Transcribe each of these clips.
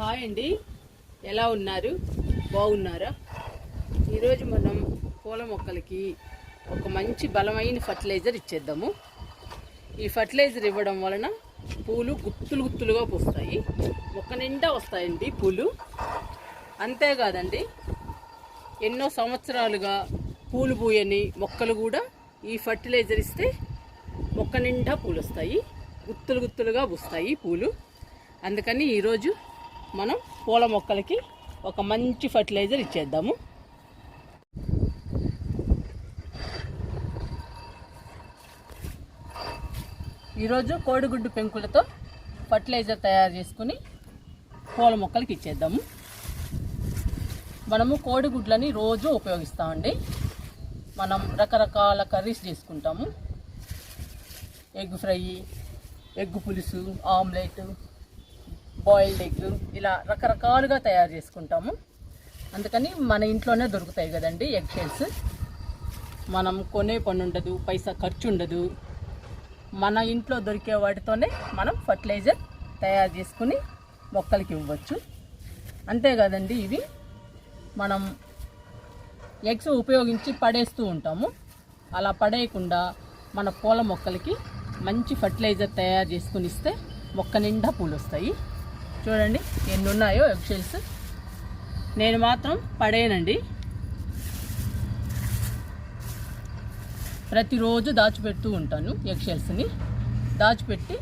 Hi అండి. ఎలా ఉన్నారు? బాగున్నారా? ఈరోజు మనం పూల మొక్కలకి ఒక మంచి బలమైన ఫర్టిలైజర్ ఇచ్చేద్దాము. ఈ ఫర్టిలైజర్ ఇవ్వడం వలన పూలు గుత్తులు గుత్తులుగా పూస్తాయి. మొక్క నిండా వస్తాయండి పూలు. అంతేకాదండి ఎన్నో సంవత్సరాలుగా పూలు పూయని మొక్కలు కూడా ఈ ఫర్టిలైజర్ ఇస్తే మొక్క నిండా పూలు వస్తాయి గుత్తులు గుత్తులుగా పూస్తాయి పూలు. అందుకని ఈరోజు మనం పూల మొక్కలకి ఒక మంచి ఫర్టిలైజర్ ఇచ్చేద్దాము. ఈరోజు కోడిగుడ్డు పెంకులతో ఫర్టిలైజర్ తయారు చేసుకుని పూల మొక్కలకి ఇచ్చేద్దాము. మనము కోడిగుడ్లని రోజు ఉపయోగిస్తామండి మనం రకరకాల కర్రీస్ చేసుకుంటాము. ఎగ్ ఫ్రై ఎగ్ పులుసు ఆమ్లెట్ బాయిల్డ్ ఎగ్ ఇలా రకరకాలుగా తయారు చేసుకుంటాము. అందుకని మన ఇంట్లోనే దొరుకుతాయి కదండి ఎగ్ షెల్స్ మనం కొనే పని ఉండదు పైసా ఖర్చు ఉండదు. మన ఇంట్లో దొరికే వాటితోనే మనం ఫర్టిలైజర్ తయారు చేసుకుని మొక్కలకి ఇవ్వచ్చు. అంతేకాదండి ఇవి మనం ఎగ్స్ ఉపయోగించి పడేస్తూ ఉంటాము. అలా పడేయకుండా మన పూల మొక్కలకి మంచి ఫర్టిలైజర్ తయారు చేసుకుని ఇస్తే మొక్క నిండా పూలు వస్తాయి చూడండి ఎన్ని ఉన్నాయో ఎగ్ షెల్స్ నేను మాత్రం పడేయనండి. ప్రతిరోజు దాచిపెడుతూ ఉంటాను ఎగ్ షెల్స్ని దాచిపెట్టి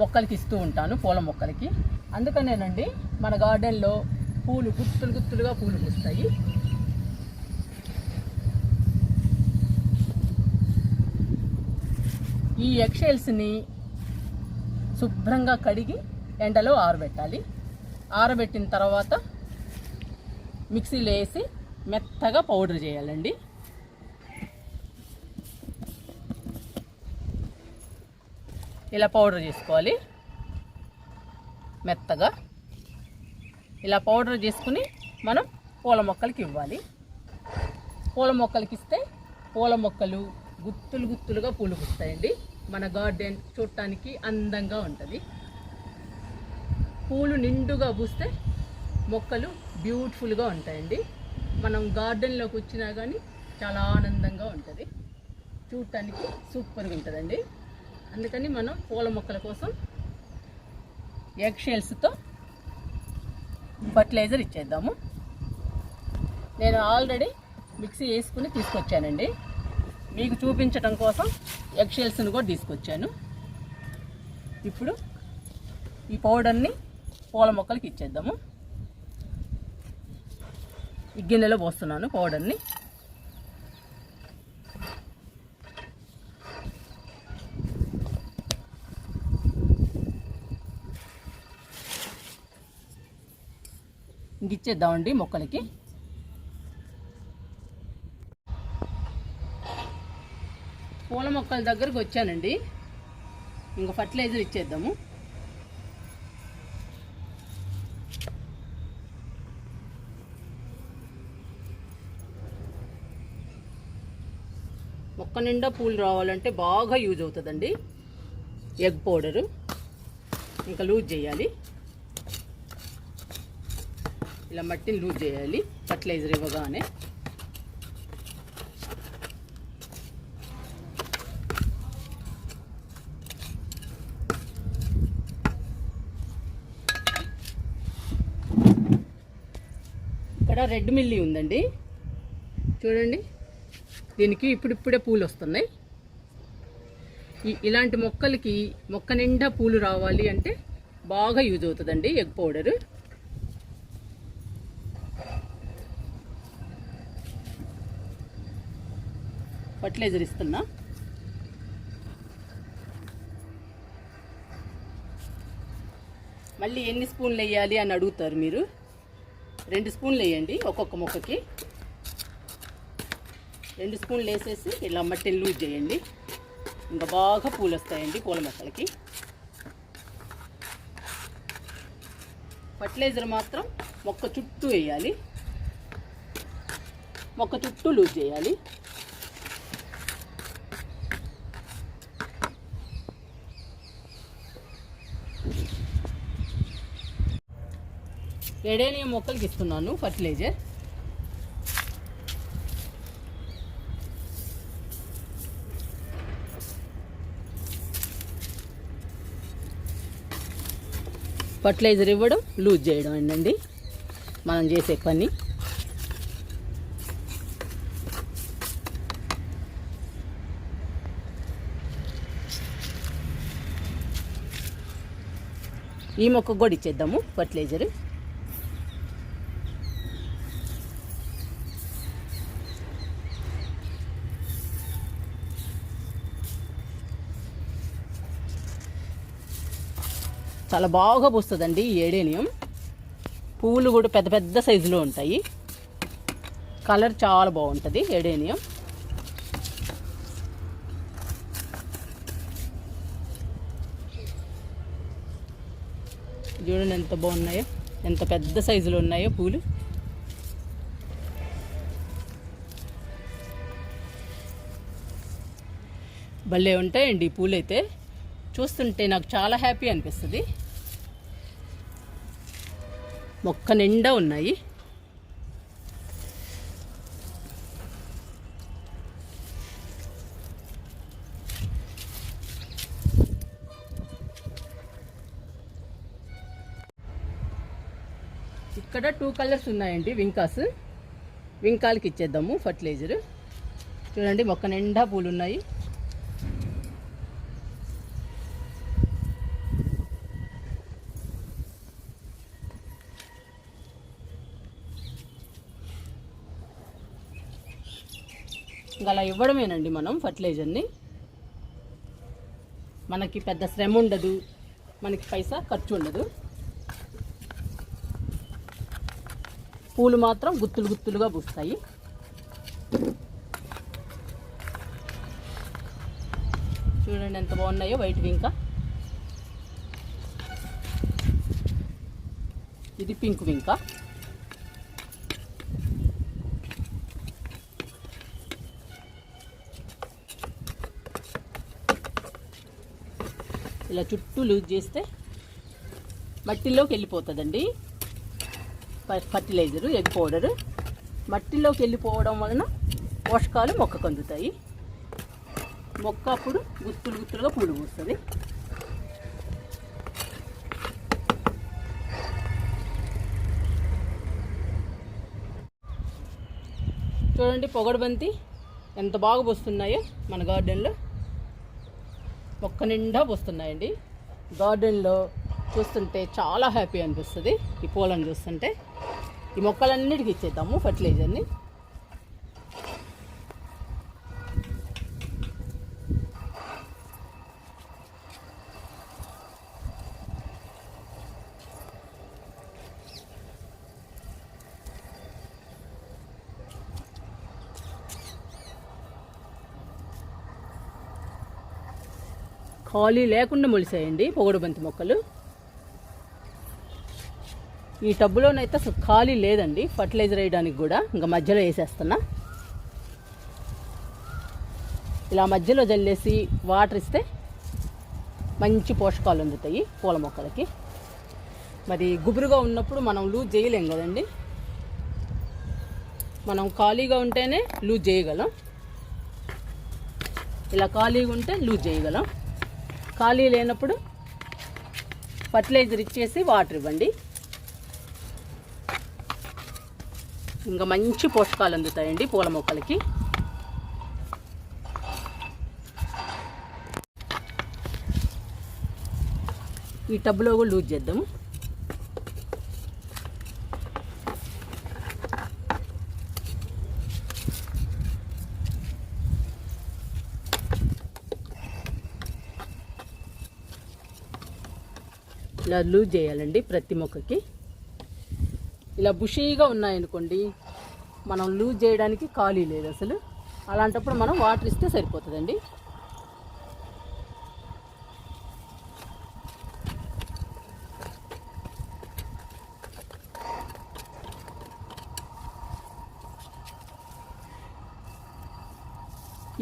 మొక్కలకి ఇస్తూ ఉంటాను పూల మొక్కలకి. అందుకనేనండి మన గార్డెన్లో పూలు గుత్తులు గుత్తులుగా పూలు పూస్తాయి. ఈ ఎగ్ షెల్స్ని శుభ్రంగా కడిగి ఎండలో ఆరబెట్టాలి. ఆరబెట్టిన తర్వాత మిక్సీలో వేసి మెత్తగా పౌడర్ చేయాలండి. ఇలా పౌడర్ చేసుకోవాలి. మెత్తగా. ఇలా పౌడర్ చేసుకుని మనం పూల మొక్కలకి ఇవ్వాలి. పూల మొక్కలకి ఇస్తే పూల మొక్కలు గుత్తులు గుత్తులుగా పూలు పూస్తాయండి. మన గార్డెన్ చూడటానికి అందంగా ఉంటుంది. పూలు నిండుగా పూస్తే మొక్కలు బ్యూటిఫుల్గా ఉంటాయండి. మనం గార్డెన్లోకి వచ్చినా కానీ చాలా ఆనందంగా ఉంటుంది. చూడటానికి సూపర్గా ఉంటుందండి. అందుకని మనం పూల మొక్కల కోసం ఎగ్ షెల్స్తో ఫర్టిలైజర్ ఇచ్చేద్దాము. నేను ఆల్రెడీ మిక్సీ వేసుకుని తీసుకొచ్చానండి. మీకు చూపించటం కోసం ఎగ్ షెల్స్ని కూడా తీసుకొచ్చాను. ఇప్పుడు ఈ పౌడర్ని పూల మొక్కలకి ఇచ్చేద్దాము. ఈ గిన్నెలో పోస్తున్నాను పౌడర్ని. ఇంకిచ్చేద్దామండి మొక్కలకి. పూల మొక్కల దగ్గరకు వచ్చానండి. ఇంకా ఫర్టిలైజర్ ఇచ్చేద్దాము. మొక్క నిండా పూలు రావాలంటే బాగా యూజ్ అవుతుందండి. ఎగ్ పౌడరు ఇంకా లూజ్ చేయాలి. ఇలా మట్టిని లూజ్ చేయాలి. ఫర్టిలైజర్ ఇవ్వగానే. ఇక్కడ రెడ్ మిల్లీ ఉందండి. చూడండి. దీనికి ఇప్పుడిప్పుడే పూలు వస్తున్నాయి. ఇలాంటి మొక్కలకి మొక్క నిండా పూలు రావాలి అంటే బాగా యూజ్ అవుతుందండి ఎగ్ పౌడరు. ఫర్టిలైజర్ ఇస్తున్నా. మళ్ళీ ఎన్ని స్పూన్లు వేయాలి అని అడుగుతారు మీరు? రెండు స్పూన్లు వేయండి ఒక్కొక్క మొక్కకి. రెండు స్పూన్లు వేసేసి ఇలా మట్టిని లూజ్ చేయండి. ఇంకా బాగా పూలు వస్తాయండి పూల మొక్కలకి. ఫర్టిలైజర్ మాత్రం మొక్క చుట్టూ వేయాలి. మొక్క చుట్టూ లూజ్ చేయాలి. ఎడేనియం మొక్కలకి ఇస్తున్నాను ఫర్టిలైజర్. ఫర్టిలైజర్ ఇవ్వడం లూజ్ చేయడం అండి మనం చేసే పని. ఈ మొక్కకు కూడా ఇచ్చేద్దాము ఫర్టిలైజర్. చాలా బాగా పూస్తుందండి ఈ ఏడేనియం. పువ్వులు కూడా పెద్ద పెద్ద సైజులో ఉంటాయి. కలర్ చాలా బాగుంటుంది ఏడేనియం. చూడండి ఎంత బాగున్నాయో ఎంత పెద్ద సైజులో ఉన్నాయో పూలు. భలే ఉంటాయండి ఈ పూలు అయితే చూస్తుంటే నాకు చాలా హ్యాపీ అనిపిస్తుంది. మొక్క నిండా ఉన్నాయి. ఇక్కడ టూ కలర్స్ ఉన్నాయండి వింకాస్. వింకాలకి ఇచ్చేద్దాము ఫర్టిలైజర్. చూడండి మొక్క నిండా పూలు ఉన్నాయి. ఇంకా అలా ఇవ్వడమేనండి మనం ఫర్టిలైజర్ని. మనకి పెద్ద శ్రమ ఉండదు. మనకి పైసా ఖర్చు ఉండదు. పూలు మాత్రం గుత్తులు గుత్తులుగా పూస్తాయి. చూడండి ఎంత బాగున్నాయో వైట్ వింక ఇది పింక్ వింక ఇలా చుట్టూ లూజ్ చేస్తే మట్టిలోకి వెళ్ళిపోతుందండి. ఫర్టిలైజరు ఎగ్ పౌడరు మట్టిలోకి వెళ్ళిపోవడం వలన పోషకాలు మొక్కకు అందుతాయి. మొక్క అప్పుడు గుత్తులు గుత్తులుగా పూలు పూస్తుంది. చూడండి పొగడబంతి ఎంత బాగా పోస్తున్నాయో మన గార్డెన్లో మొక్క నిండా పోస్తున్నాయండి. గార్డెన్లో చూస్తుంటే చాలా హ్యాపీ అనిపిస్తుంది. ఈ పూలను చూస్తుంటే ఈ మొక్కలన్నిటికీ ఇచ్చేద్దాము ఫర్టిలైజర్ని. ఖాళీ లేకుండా మొలిసాయండి పొగడు బంతి మొక్కలు. ఈ టబ్బులోనైతే అసలు ఖాళీ లేదండి ఫర్టిలైజర్ వేయడానికి కూడా ఇంకా మధ్యలో వేసేస్తున్నా. ఇలా మధ్యలో జల్లేసి వాటర్ ఇస్తే మంచి పోషకాలు అందుతాయి పూల మొక్కలకి. మరి గుబురుగా ఉన్నప్పుడు మనం లూజ్ చేయలేం కదండి. మనం ఖాళీగా ఉంటేనే లూజ్ చేయగలం. ఇలా ఖాళీగా ఉంటే లూజ్ చేయగలం. ఖాళీ లేనప్పుడు ఫర్టిలైజర్ ఇచ్చేసి వాటర్ ఇవ్వండి. ఇంకా మంచి పోషకాలు అందుతాయండి పూల మొక్కలకి. ఈ టబ్లో కూడా లూజ్ చేద్దాము. ఇలా లూజ్ చేయాలండి ప్రతి మొక్కకి. ఇలా బుషీగా ఉన్నాయనుకోండి మనం లూజ్ చేయడానికి ఖాళీ లేదు అసలు. అలాంటప్పుడు మనం వాటర్ ఇస్తే సరిపోతుందండి.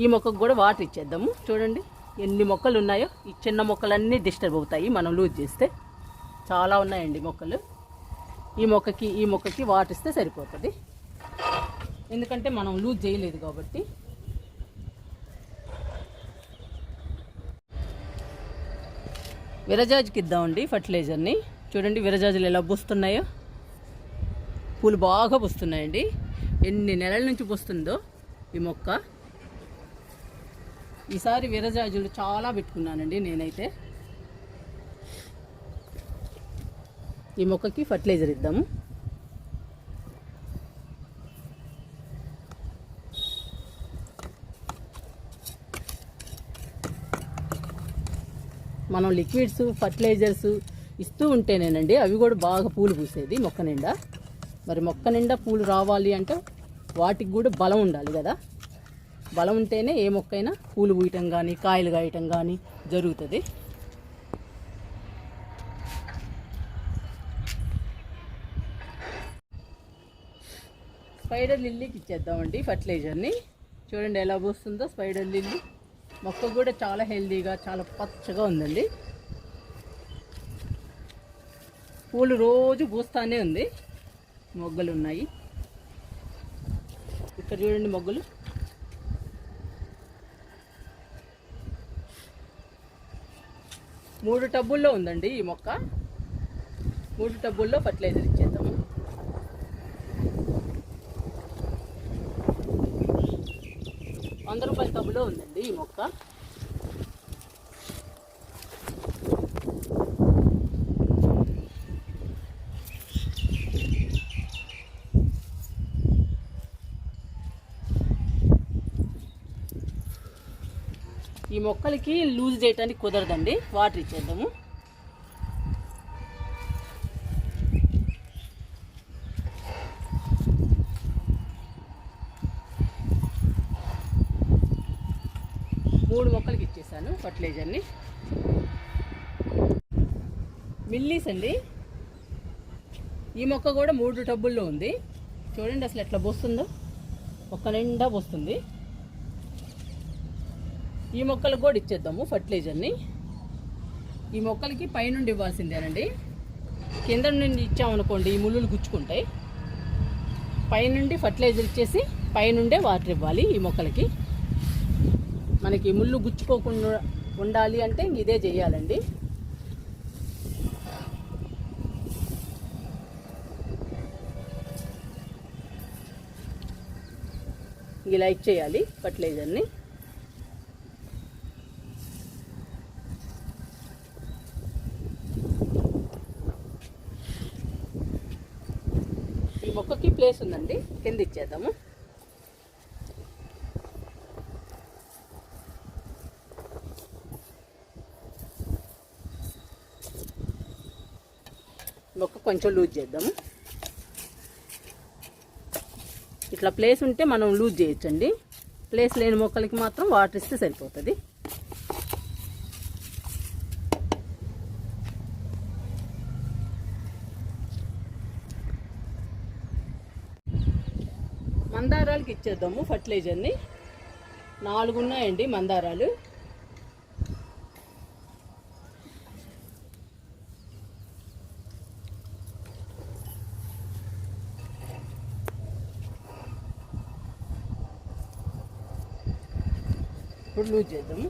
ఈ మొక్కకు కూడా వాటర్ ఇచ్చేద్దాము. చూడండి ఎన్ని మొక్కలు ఉన్నాయో ఈ చిన్న మొక్కలన్నీ డిస్టర్బ్ అవుతాయి మనం లూజ్ చేస్తే. చాలా ఉన్నాయండి మొక్కలు. ఈ మొక్కకి ఈ మొక్కకి వాటిస్తే సరిపోతుంది. ఎందుకంటే మనం లూజ్ చేయలేదు కాబట్టి. విరజాజుకి ఇద్దామండి ఫర్టిలైజర్ని. చూడండి విరజాజులు ఎలా పూస్తున్నాయో. పూలు బాగా పూస్తున్నాయండి. ఎన్ని నెలల నుంచి పూస్తుందో ఈ మొక్క. ఈసారి విరజాజులు చాలా పెట్టుకున్నానండి నేనైతే. ఈ మొక్కకి ఫర్టిలైజర్ ఇద్దాము. మనం లిక్విడ్స్ ఫర్టిలైజర్స్ ఇస్తూ ఉంటేనేనండి అవి కూడా బాగా పూలు పూసేది మొక్క నిండా. మరి మొక్క నిండా పూలు రావాలి అంటే వాటికి కూడా బలం ఉండాలి కదా. బలం ఉంటేనే ఏ మొక్కైనా పూలు పూయటం కానీ కాయలు కాయటం కానీ జరుగుతుంది. స్పైడర్ లిల్లీకి ఇచ్చేద్దామండి ఫర్టిలైజర్ని చూడండి ఎలా పోస్తుందో స్పైడర్ లిల్లీ. మొక్క కూడా చాలా హెల్దీగా చాలా పచ్చగా ఉందండి. పూలు రోజు పూస్తానే ఉంది. మొగ్గలు ఉన్నాయి. ఇక్కడ చూడండి మొగ్గలు. మూడు టబ్బుల్లో ఉందండి ఈ మొక్క. మూడు టబ్బుల్లో ఫర్టిలైజర్ ఇచ్చేద్దాము వంద రూపాయల టబ్బులో ఉందండి ఈ మొక్క. ఈ మొక్కలకి లూజ్ చేయడానికి కుదరదండి. వాటర్ ఇచ్చేద్దాము మూడు మొక్కలకి ఇచ్చేసాను ఫర్టిలైజర్ని మిల్లీస్ అండి. ఈ మొక్క కూడా మూడు టబ్బుల్లో ఉంది. చూడండి అసలు ఎట్లా పోస్తుందో. మొక్క నిండా పోస్తుంది. ఈ మొక్కలకు కూడా ఇచ్చేద్దాము ఫర్టిలైజర్ని ఈ మొక్కలకి పైనుండి ఇవ్వాల్సిందేనండి. కింద నుండి ఇచ్చామనుకోండి ఈ ముళ్ళులు గుచ్చుకుంటాయి. పైనుండి ఫర్టిలైజర్ ఇచ్చేసి పైనుండే వాటర్ ఇవ్వాలి ఈ మొక్కలకి. మనకి ముళ్ళు గుచ్చుకోకుండా ఉండాలి అంటే ఇదే చేయాలండి. ఇలా ఇచ్చేయాలి చేయాలి ఫర్టిలైజర్ని. ఈ మొక్కకి ప్లేస్ ఉందండి కింద ఇచ్చేద్దాము మొక్క కొంచెం లూజ్ చేద్దాము. ఇట్లా ప్లేస్ ఉంటే మనం లూజ్ చేయొచ్చండి. ప్లేస్ లేని మొక్కలకి మాత్రం వాటర్ ఇస్తే సరిపోతుంది. మందారాలకి ఇచ్చేద్దాము ఫర్టిలైజర్ని నాలుగు ఉన్నాయండి మందారాలు. ఇప్పుడు లూజ్ చేద్దాము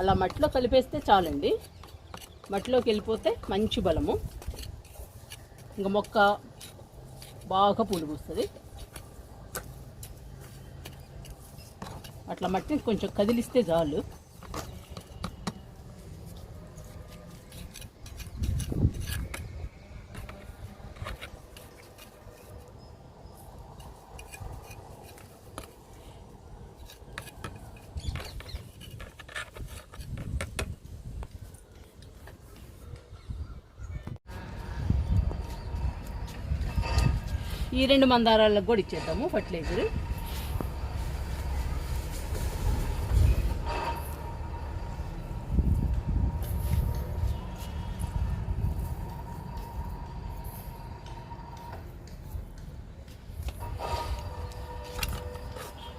అలా మట్టిలో కలిపేస్తే చాలండి. మట్టిలోకి వెళ్ళిపోతే మంచి బలము. ఇంకా మొక్క బాగా పూలు పూస్తుంది అట్లా మట్టిని కొంచెం కదిలిస్తే చాలు. ఈ రెండు మందారాలకు కూడా ఇచ్చేద్దాము ఫర్టిలైజర్.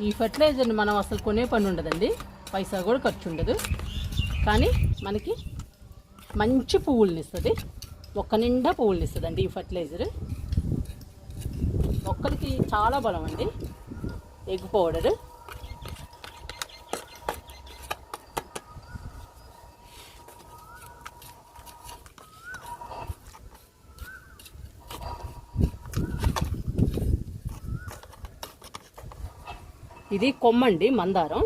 ఈ ఫర్టిలైజర్ని మనం అసలు కొనే పని ఉండదండి. పైసా కూడా ఖర్చు ఉండదు. కానీ మనకి మంచి పువ్వులని ఇస్తుంది. ఒక్క నిండా పువ్వులు ఇస్తుందండి ఈ ఫర్టిలైజర్. మొక్కలకి చాలా బలం అండి. Egg powder. ఇది కొమ్మండి మందారం.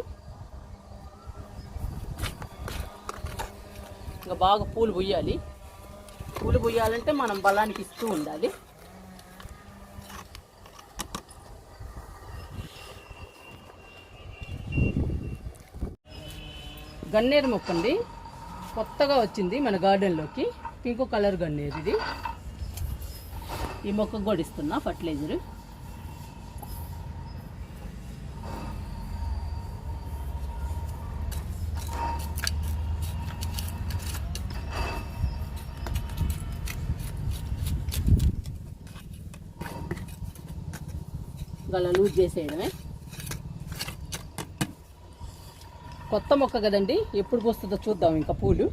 ఇంకా బాగా పూలు పుయ్యాలి పూలు పుయ్యాలంటే మనం బలానికి ఇస్తూ ఉండాలి. గన్నేరు మొక్క అండి కొత్తగా వచ్చింది మన గార్డెన్లోకి. పింక్ కలర్ గన్నేరు ఇది. ఈ మొక్కకు కూడా ఇస్తున్నా ఫర్టిలైజరు. గల లూజ్ చేసేయడమే. కొత్త మొక్క కదండి ఎప్పుడు పోస్తుందో చూద్దాం ఇంకా పూలు.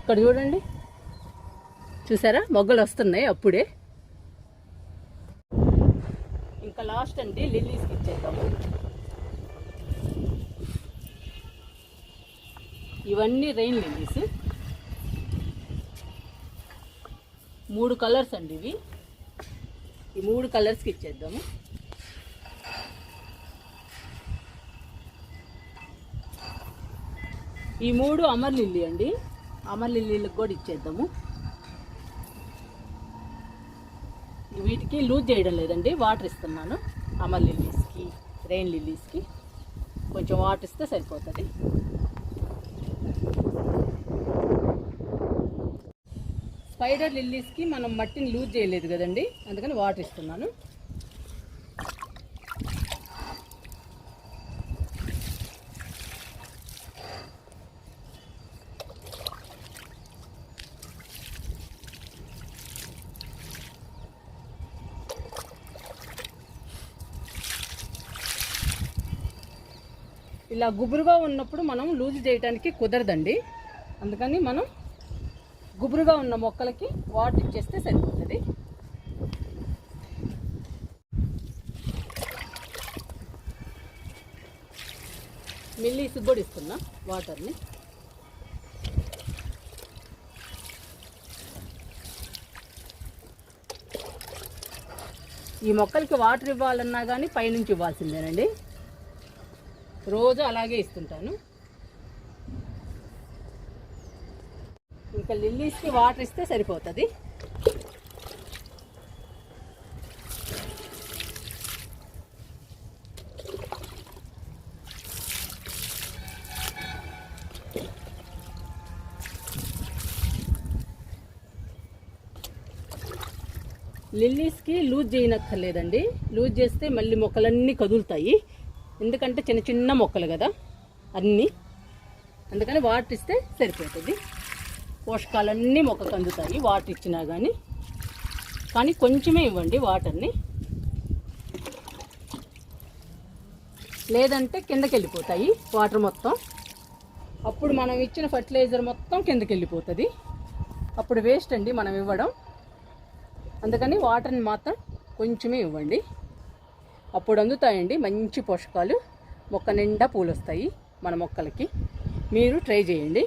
ఇక్కడ చూడండి. చూసారా? మొగ్గలు వస్తున్నాయి అప్పుడే. ఇంకా లాస్ట్ అండి లిల్లీస్కి ఇచ్చేద్దాము. ఇవన్నీ రెయిన్ లిల్లీస్ మూడు కలర్స్ అండి ఇవి. ఈ మూడు కలర్స్కి ఇచ్చేద్దాము. ఈ మూడు అమర్ లిల్లీ అండి. అమర్ లిల్లీలకు కూడా ఇచ్చేద్దాము. వీటికి లూజ్ చేయడం లేదండి వాటర్ ఇస్తున్నాను. అమర్ లిల్లీస్కి రెయిన్ లిల్లీస్కి. కొంచెం వాటర్ ఇస్తే సరిపోతుంది. స్పైడర్ లిల్లీస్కి మనం మట్టిని లూజ్ చేయలేదు కదండి అందుకని వాటర్ ఇస్తున్నాను. ఇలా గుబురుగా ఉన్నప్పుడు మనం లూజ్ చేయడానికి కుదరదండి. అందుకని మనం గుబురుగా ఉన్న మొక్కలకి వాటర్ ఇచ్చేస్తే సరిపోతుంది. మిల్లీస్ సుబ్బడిస్తున్నా ఇస్తున్నా వాటర్ని. ఈ మొక్కలకి వాటర్ ఇవ్వాలన్నా కానీ పైనుంచి ఇవ్వాల్సిందేనండి. రోజు అలాగే ఇస్తుంటాను. ఇంకా లిల్లీస్కి వాటర్ ఇస్తే సరిపోతుంది. లిల్లీస్కి లూజ్ చేయనక్కర్లేదండి. లూజ్ చేస్తే మళ్ళీ మొక్కలన్నీ కదులుతాయి. ఎందుకంటే చిన్న చిన్న మొక్కలు కదా అన్నీ. అందుకని వాటర్ ఇస్తే సరిపోతుంది. పోషకాలన్నీ మొక్కకు అందుతాయి వాటర్ ఇచ్చినా కానీ కానీ కొంచెమే ఇవ్వండి వాటర్ని. లేదంటే కిందకి వెళ్ళిపోతాయి వాటర్ మొత్తం. అప్పుడు మనం ఇచ్చిన ఫర్టిలైజర్ మొత్తం కిందకి వెళ్ళిపోతుంది అప్పుడు వేస్ట్ అండి మనం ఇవ్వడం. అందుకని వాటర్ని మాత్రం కొంచెమే ఇవ్వండి. అప్పుడు అందుతాయండి మంచి పోషకాలు. మొక్క నిండా పూలు వస్తాయి మన మొక్కలకి. మీరు ట్రై చేయండి.